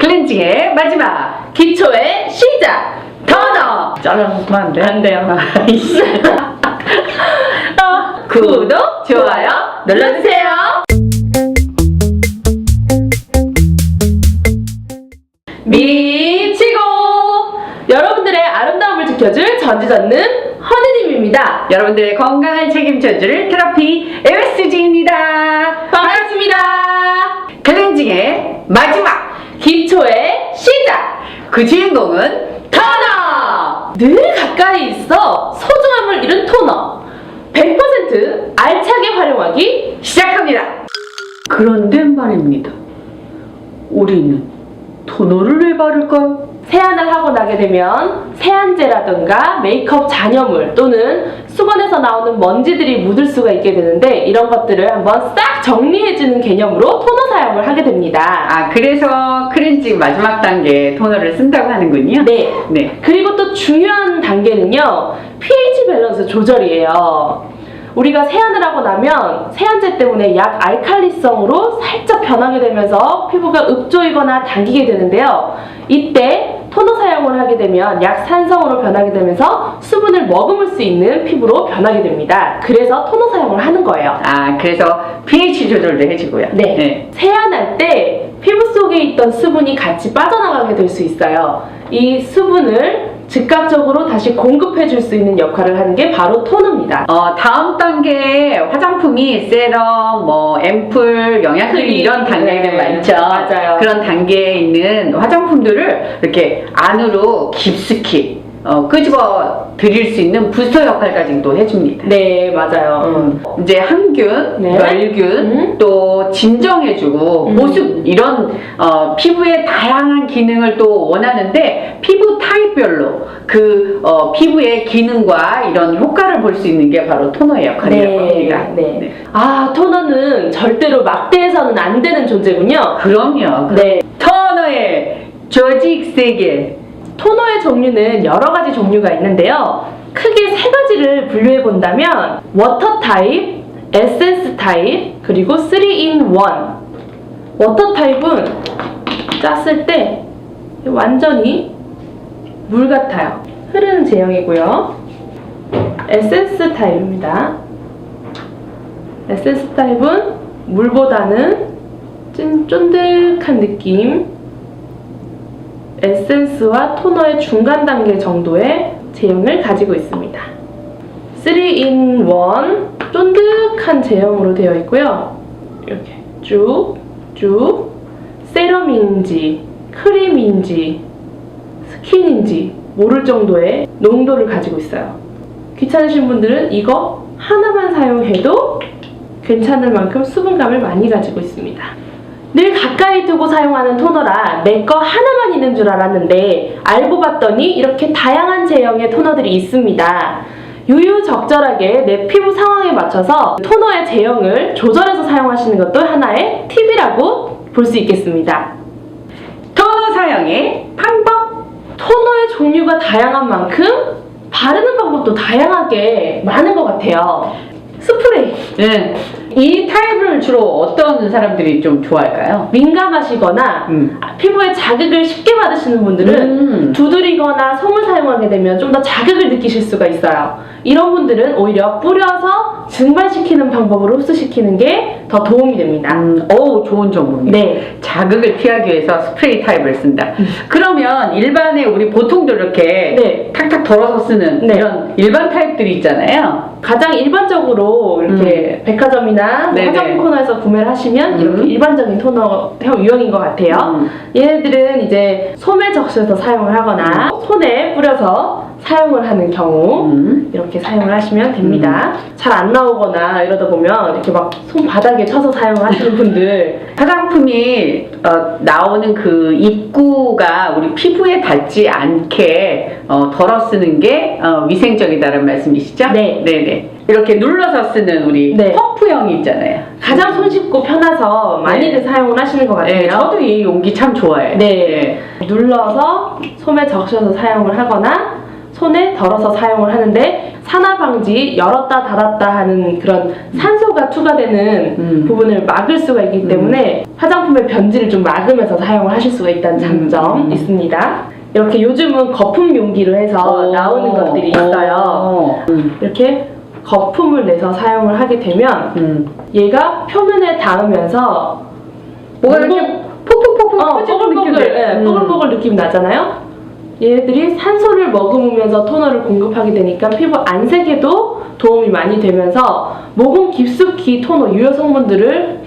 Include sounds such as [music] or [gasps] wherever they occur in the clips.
클렌징의 마지막 기초의 시작! 터너! 잘라서 안 돼? 안 돼요. 아이씨. 어, 구독, 좋아요 눌러주세요. 미치고! 여러분들의 아름다움을 지켜줄 전지전능 허니님입니다. 여러분들의 건강을 책임져줄 테라피 MSG입니다. 반갑습니다. 클렌징의 마지막 기초의 시작! 그 주인공은 터너. 늘 가까이 있어 소중함을 잃은 토너. 100% 알차게 활용하기 시작합니다. 그런데 말입니다. 우리는 토너를 왜 바를까요? 세안을 하고 나게 되면 세안제라든가 메이크업 잔여물 또는 수건에서 나오는 먼지들이 묻을 수가 있게 되는데 이런 것들을 한번 싹 정리해주는 개념으로 토너 사용을 하게 됩니다. 아 그래서 클렌징 마지막 단계 토너를 쓴다고 하는군요. 네. 네. 그리고 또 중요한 단계는요, pH 밸런스 조절이에요. 우리가 세안을 하고 나면 세안제 때문에 약 알칼리성으로 살짝 변하게 되면서 피부가 읍조이거나 당기게 되는데요. 이때 토너 사용을 하게 되면 약 산성으로 변하게 되면서 수분을 머금을 수 있는 피부로 변하게 됩니다. 그래서 토너 사용을 하는 거예요. 아 그래서 pH 조절도 해주고요. 네. 세안할 때 피부 속에 있던 수분이 같이 빠져나가게 될 수 있어요. 이 수분을 즉각적으로 다시 공급해 줄 수 있는 역할을 하는 게 바로 토너입니다. 어, 다음 단계에 화장품이 세럼, 뭐 앰플, 영양크림 크림, 이런 단계들 네, 많죠. 맞아요. 그런 단계에 있는 화장품들을 이렇게 안으로 깊숙이 어, 끄집어 드릴 수 있는 부스터 역할까지도 해줍니다. 네, 맞아요. 음, 이제 항균, 네. 멸균, 음. 또 진정해주고 음. 보습 이런 어, 피부의 다양한 기능을 또 원하는데 피부 타입별로 그 어, 피부의 기능과 이런 효과를 볼 수 있는 게 바로 토너의 역할이라고 합니다. 네. 아, 토너는 절대로 막대해서는 안 되는 존재군요. 그럼요. 네. 토너의 조직 세계. 토너의 종류는 여러 가지 종류가 있는데요. 크게 세 가지를 분류해 본다면 워터 타입, 에센스 타입, 그리고 3in 1. 워터 타입은 짰을 때 완전히 물 같아요. 흐르는 제형이고요. 에센스 타입입니다. 에센스 타입은 물보다는 찐 쫀득한 느낌, 에센스와 토너의 중간 단계 정도의 제형을 가지고 있습니다. 3in 1 쫀득한 제형으로 되어 있고요. 이렇게 쭉 쭉 세럼인지 크림인지 스킨인지 모를 정도의 농도를 가지고 있어요. 귀찮으신 분들은 이거 하나만 사용해도 괜찮을 만큼 수분감을 많이 가지고 있습니다. 늘 가까이 두고 사용하는 토너라 내 거 하나만 있는 줄 알았는데 알고 봤더니 이렇게 다양한 제형의 토너들이 있습니다. 유유적절하게 내 피부 상황에 맞춰서 토너의 제형을 조절해서 사용하시는 것도 하나의 팁이라고 볼 수 있겠습니다. 토너 사용의 방법. 토너의 종류가 다양한 만큼 바르는 방법도 다양하게 많은 것 같아요. 스프레이. 네. 이 타입을 주로 어떤 사람들이 좀 좋아할까요? 민감하시거나 음. 아, 피부에 자극을 쉽게 받으시는 분들은 음. 두드리거나 솜을 사용하게 되면 좀 더 자극을 느끼실 수가 있어요. 이런 분들은 오히려 뿌려서 증발시키는 방법으로 흡수시키는 게 더 도움이 됩니다. 음, 어우 좋은 정보입니다. 네. 자극을 피하기 위해서 스프레이 타입을 쓴다. 그러면 일반에 우리 보통도 이렇게 네. 탁탁 덜어서 쓰는 네. 이런 일반 타입들이 있잖아요. 가장 일반적으로 이렇게 백화점이나 뭐 음. 네네. 화장품 코너에서 구매를 하시면 이렇게 음. 일반적인 토너 유형인 것 같아요. 음. 얘네들은 이제 솜에 적셔서 사용을 하거나 손에 뿌려서 사용을 하는 경우 음. 이렇게 사용을 하시면 됩니다. 잘안 나오거나 이러다 보면 이렇게 막 손바닥에 쳐서 사용하시는 분들 [laughs] 화장품이 어, 나오는 그 입구가 우리 피부에 닿지 않게 어, 덜어 쓰는 게 어, 위생적이다는 말씀이시죠? 네. 네네. 이렇게 눌러서 쓰는 우리 네. 퍼프형이 있잖아요. 가장 손쉽고 편해서 많이들 사용을 하시는 것 같아요. 네, 저도 이 용기 참 좋아해요. 네. 눌러서 솜에 적셔서 사용을 하거나 손에 덜어서 사용을 하는데 산화 방지 열었다 닫았다 하는 그런 산소가 투과되는 음. 부분을 막을 수가 있기 음. 때문에 화장품의 변질을 좀 막으면서 사용을 하실 수가 있다는 장점 음. 있습니다. 이렇게 요즘은 거품 용기로 해서 오. 나오는 것들이 있어요. 오. 음. 이렇게 거품을 내서 사용을 하게 되면 음. 얘가 표면에 닿으면서 뭐가 이렇게 폭폭폭폭 어, 터지는 뽀글뽀글, 느낌이 예, 음. 뽀글뽀글 느낌 나잖아요. 얘네들이 산소를 머금으면서 토너를 공급하게 되니까 피부 안색에도 도움이 많이 되면서 모공 깊숙이 토너 유효 성분들을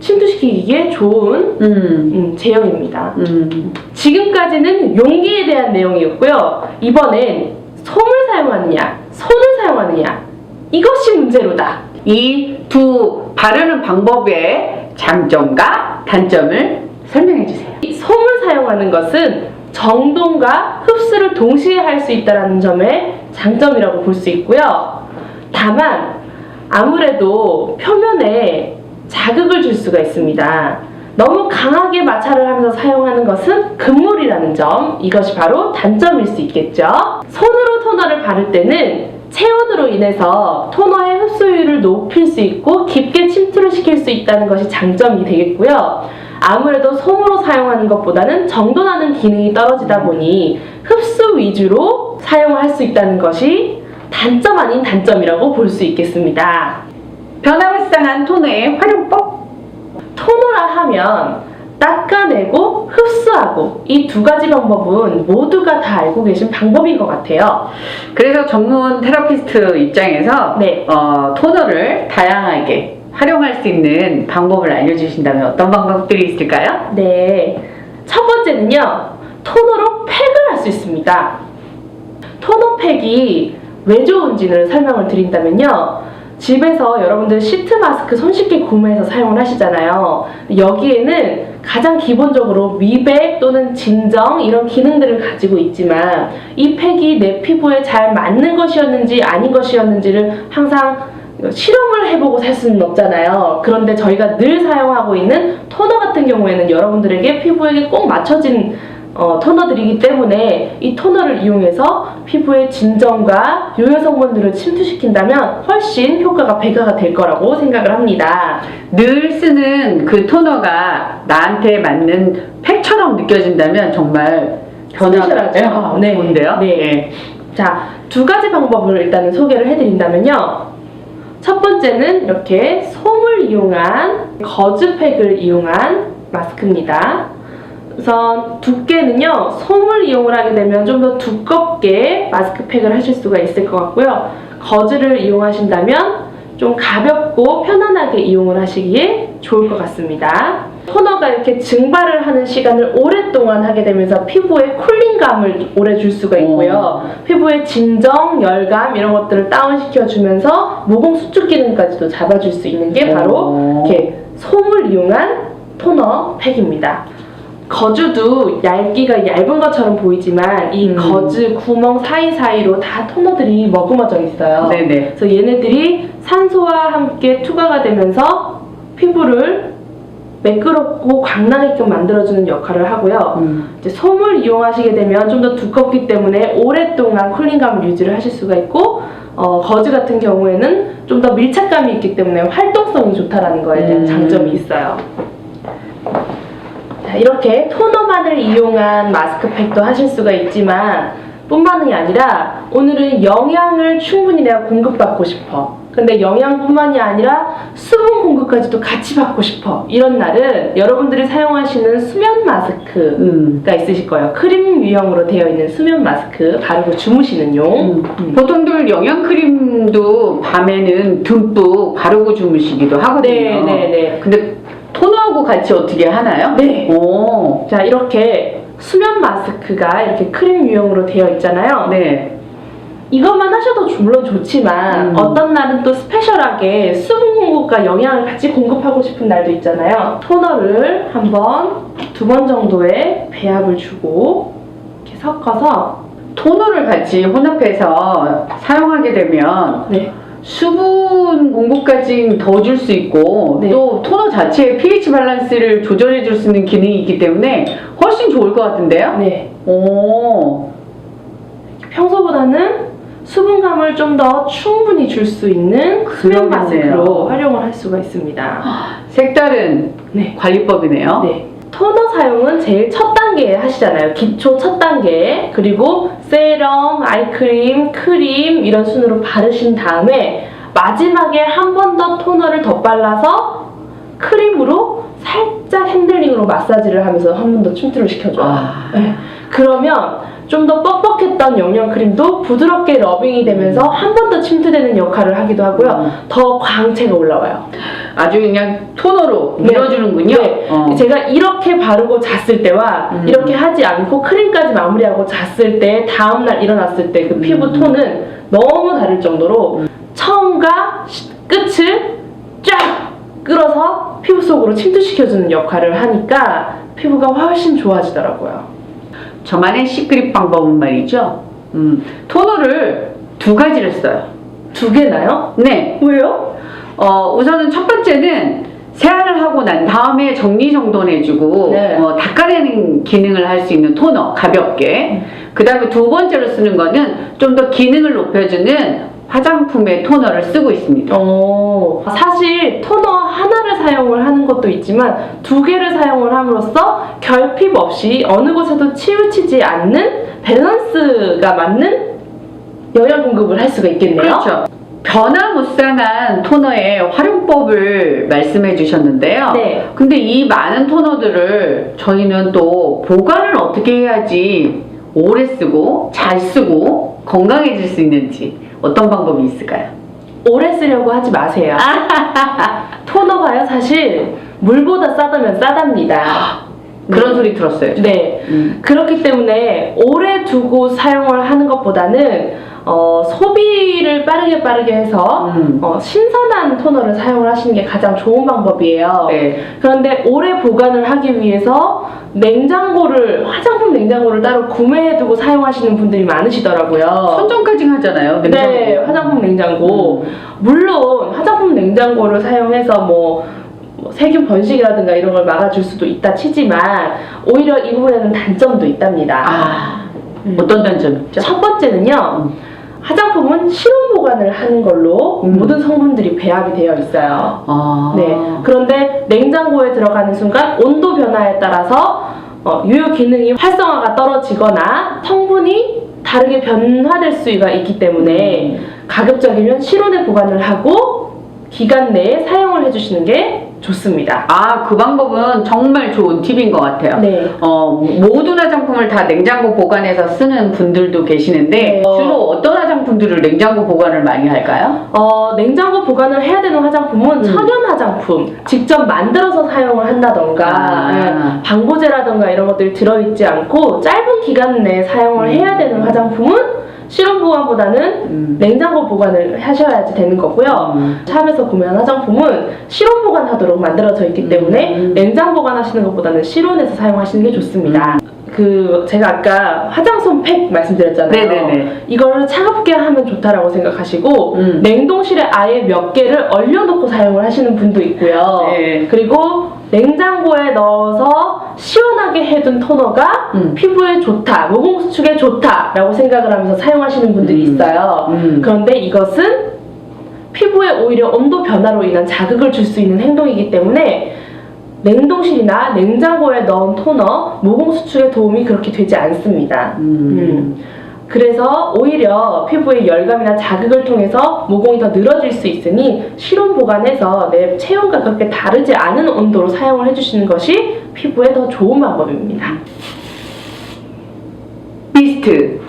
침투시키기에 좋은 음. 음, 제형입니다. 음. 지금까지는 용기에 대한 내용이었고요. 이번엔 솜을 사용하느냐, 손을 사용하느냐 이것이 문제로다. 이 두 바르는 방법의 장점과 단점을 설명해 주세요. 이 솜을 사용하는 것은 정돈과 흡수를 동시에 할 수 있다는 점의 장점이라고 볼 수 있고요. 다만 아무래도 표면에 자극을 줄 수가 있습니다. 너무 강하게 마찰을 하면서 사용하는 것은 금물이라는 점, 이것이 바로 단점일 수 있겠죠. 손으로 토너를 바를 때는 체온으로 인해서 토너의 흡수율을 높일 수 있고 깊게 침투를 시킬 수 있다는 것이 장점이 되겠고요. 아무래도 솜으로 사용하는 것보다는 정돈하는 기능이 떨어지다 보니 흡수 위주로 사용할 수 있다는 것이 단점 아닌 단점이라고 볼 수 있겠습니다. 변화무쌍한 토너의 활용법? 토너라 하면 닦아내고 흡수하고 이 두 가지 방법은 모두가 다 알고 계신 방법인 것 같아요. 그래서 전문 테라피스트 입장에서 네. 어, 토너를 다양하게 활용할 수 있는 방법을 알려주신다면 어떤 방법들이 있을까요? 네. 첫 번째는요, 토너로 팩을 할 수 있습니다. 토너 팩이 왜 좋은지를 설명을 드린다면요. 집에서 여러분들 시트 마스크 손쉽게 구매해서 사용을 하시잖아요. 여기에는 가장 기본적으로 미백 또는 진정 이런 기능들을 가지고 있지만 이 팩이 내 피부에 잘 맞는 것이었는지 아닌 것이었는지를 항상 실험을 해보고 살 수는 없잖아요. 그런데 저희가 늘 사용하고 있는 토너 같은 경우에는 여러분들에게 피부에게 꼭 맞춰진 어, 토너들이기 때문에 이 토너를 이용해서 피부의 진정과 요요 성분들을 침투시킨다면 훨씬 효과가 배가가 될 거라고 생각을 합니다. 늘 쓰는 그 토너가 나한테 맞는 팩처럼 느껴진다면 정말 변화가. 네. 좋은데요? 네. 자, 두 가지 방법을 일단은 소개를 해드린다면요. 첫 번째는 이렇게 솜을 이용한 거즈팩을 이용한 마스크입니다. 우선 두께는요, 솜을 이용을 하게 되면 좀 더 두껍게 마스크팩을 하실 수가 있을 것 같고요. 거즈를 이용하신다면 좀 가볍고 편안하게 이용을 하시기에 좋을 것 같습니다. 토너가 이렇게 증발을 하는 시간을 오랫동안 하게 되면서 피부에 쿨링감을 오래 줄 수가 있고요. 피부의 진정, 열감 이런 것들을 다운시켜 주면서 모공 수축 기능까지도 잡아줄 수 있는 게 바로 오. 이렇게 솜을 이용한 토너 팩입니다. 거즈도 얇기가 얇은 것처럼 보이지만 이 음. 거즈 구멍 사이사이로 다 토너들이 머금어져 있어요. 네네. 그래서 얘네들이 산소와 함께 투과가 되면서 피부를 매끄럽고 광나게끔 만들어주는 역할을 하고요. 음. 이제 솜을 이용하시게 되면 좀 더 두껍기 때문에 오랫동안 쿨링감을 유지를 하실 수가 있고 어, 거즈 같은 경우에는 좀 더 밀착감이 있기 때문에 활동성이 좋다라는 거에 대한 음. 장점이 있어요. 자, 이렇게 토너만을 이용한 마스크팩도 하실 수가 있지만 뿐만이 아니라 오늘은 영양을 충분히 내가 공급받고 싶어. 근데 영양뿐만이 아니라 수분 공급까지도 같이 받고 싶어. 이런 날은 여러분들이 사용하시는 수면 마스크 음. 가 있으실 거예요. 크림 유형으로 되어 있는 수면 마스크 바르고 주무시는 용. 음. 보통들 영양 크림도 밤에는 듬뿍 바르고 주무시기도 하거든요. 네, 네, 네. 근데 토너하고 같이 어떻게 하나요? 네. 오. 자, 이렇게 수면 마스크가 이렇게 크림 유형으로 되어 있잖아요. 네. 이것만 하셔도 물론 좋지만 음. 어떤 날은 또 스페셜하게 수분 공급과 영양을 같이 공급하고 싶은 날도 있잖아요. 토너를 한 번 두 번 정도의 배합을 주고 이렇게 섞어서 토너를 같이 혼합해서 사용하게 되면 네. 수분 공급까지 더 줄 수 있고 네. 또 토너 자체의 pH 밸런스를 조절해 줄 수 있는 기능이 있기 때문에 훨씬 좋을 것 같은데요? 네. 오. 평소보다는 수분감을 좀 더 충분히 줄 수 있는 그러겠네요. 마스크로 활용을 할 수가 있습니다. 색다른 네. 관리법이네요. 네. 토너 사용은 제일 첫 단계에 하시잖아요. 기초 첫 단계. 그리고 세럼, 아이크림, 크림 이런 순으로 바르신 다음에 마지막에 한 번 더 토너를 덧발라서 크림으로 살짝 핸들링으로 마사지를 하면서 한 번더 춤틀을 시켜줘요. 아. 네. 그러면 좀 더 뻑뻑했던 영양 크림도 부드럽게 러빙이 되면서 한 번 더 침투되는 역할을 하기도 하고요. 음. 더 광채가 올라와요. 아주 그냥 토너로 네. 밀어주는군요. 네. 어. 제가 이렇게 바르고 잤을 때와 음. 이렇게 하지 않고 크림까지 마무리하고 잤을 때 다음날 일어났을 때 그 피부 음. 톤은 너무 다를 정도로 처음과 시- 끝을 쫙 끌어서 피부 속으로 침투시켜주는 역할을 하니까 피부가 훨씬 좋아지더라고요. 저만의 시크릿 방법은 말이죠. 음, 토너를 두 가지를 써요. 두 개나요? 네. 왜요? 어, 우선은 첫 번째는 세안을 하고 난 다음에 정리정돈해주고 네. 어, 닦아내는 기능을 할 수 있는 토너 가볍게 그 다음에 두 번째로 쓰는 거는 좀 더 기능을 높여주는 화장품의 토너를 쓰고 있습니다 어, 사실 토너 하나를 사용을 하는 것도 있지만 두 개를 사용을 함으로써 결핍 없이 어느 곳에도 치우치지 않는 밸런스가 맞는 영양 공급을 할 수가 있겠네요. 그렇죠 변화무쌍한 토너의 활용법을 말씀해 주셨는데요 네. 근데 이 많은 토너들을 저희는 또 보관을 어떻게 해야지 오래 쓰고 잘 쓰고 건강해질 수 있는지 어떤 방법이 있을까요? 오래 쓰려고 하지 마세요. [laughs] 토너가요, 사실 물보다 싸다면 싸답니다. [laughs] 그런 소리 들었어요. 저. 네. 음. 그렇기 때문에 오래 두고 사용을 하는 것보다는 어, 소비를 빠르게 빠르게 해서 음. 어, 신선한 토너를 사용을 하시는 게 가장 좋은 방법이에요. 네. 그런데 오래 보관을 하기 위해서 냉장고를 화장품 냉장고를 따로 구매해두고 사용하시는 분들이 많으시더라고요. 선정까지 하잖아요. 냉장고. 네, 화장품 냉장고. 음. 물론 화장품 냉장고를 사용해서 뭐, 뭐 세균 번식이라든가 이런 걸 막아줄 수도 있다 치지만 오히려 이 부분에는 단점도 있답니다. 아, 음. 어떤 단점 있죠? 첫 번째는요. 화장품은 실온 보관을 하는 걸로 음. 모든 성분들이 배합이 되어 있어요. 아. 네. 그런데 냉장고에 들어가는 순간 온도 변화에 따라서 어, 유효 기능이 활성화가 떨어지거나 성분이 다르게 변화될 수가 있기 때문에 음. 가급적이면 실온에 보관을 하고 기간 내에 사용을 해주시는 게 좋습니다. 아, 그 방법은 정말 좋은 팁인 것 같아요. 네. 어, 모든 화장품을 다 냉장고 보관해서 쓰는 분들도 계시는데 네. 주로 어떤 화장품들을 냉장고 보관을 많이 할까요? 어, 냉장고 보관을 해야 되는 화장품은 음. 천연 화장품, 직접 만들어서 사용을 한다던가, 아. 예, 방부제라던가 이런 것들이 들어있지 않고 짧은 기간 내에 사용을 해야 되는 화장품은 실온 보관보다는 음. 냉장고 보관을 하셔야지 되는 거고요. 음. 샵에서 구매한 화장품은 실온 보관하도록 만들어져 있기 때문에 음. 냉장 보관하시는 것보다는 실온에서 사용하시는 게 좋습니다. 그 제가 아까 화장솜 팩 말씀드렸잖아요. 네네네. 이거를 차갑게 하면 좋다라고 생각하시고 음. 냉동실에 아예 몇 개를 얼려놓고 사용을 하시는 분도 있고요. 네. 그리고 냉장고에 넣어서 시원하게 해둔 토너가 음. 피부에 좋다, 모공 수축에 좋다라고 생각을 하면서 사용하시는 분들이 음. 있어요. 음. 그런데 이것은 피부에 오히려 온도 변화로 인한 자극을 줄 수 있는 행동이기 때문에 냉동실이나 냉장고에 넣은 토너 모공 수축에 도움이 그렇게 되지 않습니다. 음. 그래서 오히려 피부의 열감이나 자극을 통해서 모공이 더 늘어질 수 있으니 실온 보관해서 내 체온과 그렇게 다르지 않은 온도로 사용을 해주시는 것이 피부에 더 좋은 방법입니다. 미스트,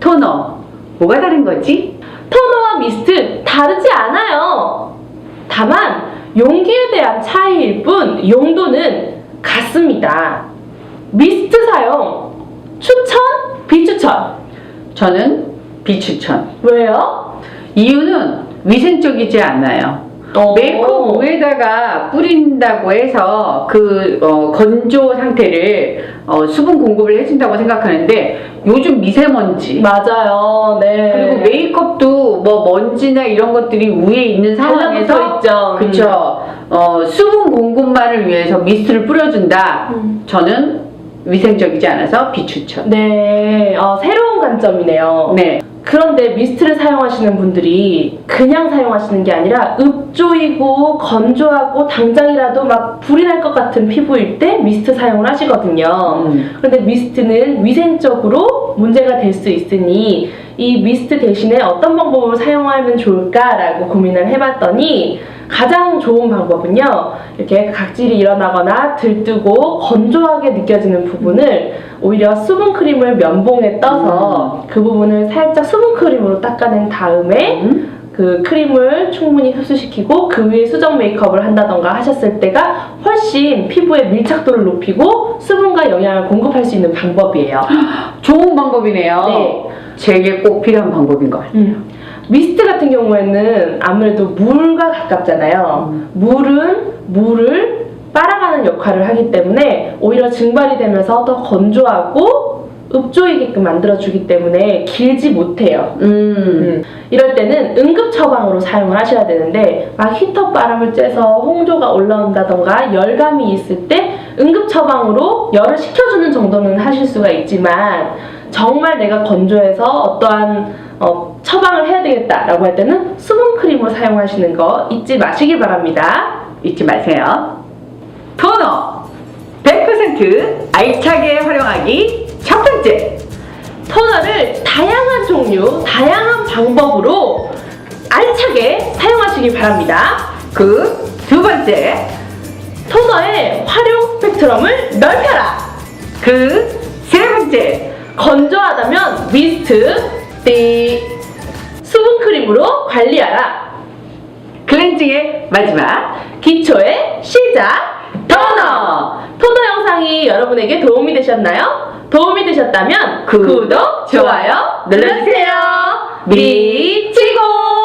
토너, 뭐가 다른 거지? 토너와 미스트 다르지 않아요. 다만 용기에 대한 차이일 뿐 용도는 같습니다. 미스트 사용 추천, 비추천. 저는 비추천. 왜요? 이유는 위생적이지 않아요. 어. 메이크업 위에다가 뿌린다고 해서 그 어, 건조 상태를 어, 수분 공급을 해준다고 생각하는데 요즘 미세먼지 맞아요. 네. 그리고 메이크업도 뭐 먼지나 이런 것들이 위에 있는 상황에서 있죠. 그쵸 어, 수분 공급만을 위해서 미스트를 뿌려준다 음. 저는 위생적이지 않아서 비추천 네, 어, 새로운 관점이네요. 네 그런데 미스트를 사용하시는 분들이 그냥 사용하시는 게 아니라 읍조이고 건조하고 당장이라도 막 불이 날 것 같은 피부일 때 미스트 사용을 하시거든요. 음. 그런데 미스트는 위생적으로 문제가 될 수 있으니 이 미스트 대신에 어떤 방법을 사용하면 좋을까라고 고민을 해봤더니 가장 좋은 방법은요 이렇게 각질이 일어나거나 들뜨고 건조하게 느껴지는 부분을 오히려 수분크림을 면봉에 떠서 그 부분을 살짝 수분크림으로 닦아낸 다음에 음. 그 크림을 충분히 흡수시키고 그 위에 수정 메이크업을 한다던가 하셨을 때가 훨씬 피부의 밀착도를 높이고 수분과 영양을 공급할 수 있는 방법이에요. [gasps] 좋은 방법이네요. 네. 제게 꼭 필요한 방법인 것 같아요. 음. 미스트 같은 경우에는 아무래도 물과 가깝잖아요. 음. 물은 물을 빨아가는 역할을 하기 때문에 오히려 증발이 되면서 더 건조하고 읍조이게끔 만들어주기 때문에 길지 못해요. 음. 음, 이럴 때는 응급 처방으로 사용을 하셔야 되는데 막 히터 바람을 쬐서 홍조가 올라온다던가 열감이 있을 때 응급 처방으로 열을 식혀주는 정도는 하실 수가 있지만 정말 내가 건조해서 어떠한 어, 처방을 해야 되겠다라고 할 때는 수분 크림을 사용하시는 거 잊지 마시길 바랍니다. 잊지 마세요. 토너 100% 알차게 활용하기 첫 번째. 토너를 다양한 종류, 다양한 방법으로 알차게 사용하시길 바랍니다. 그 두 번째. 토너의 활용 스펙트럼을 넓혀라. 그 세 번째. 건조하다면 미스트, 띠, 수분 크림으로 관리하라. 클렌징의 마지막 기초의 시작. 토너. 토너 영상이 여러분에게 도움이 되셨나요? 도움이 되셨다면 구독, 좋아요 눌러주세요. 미치고.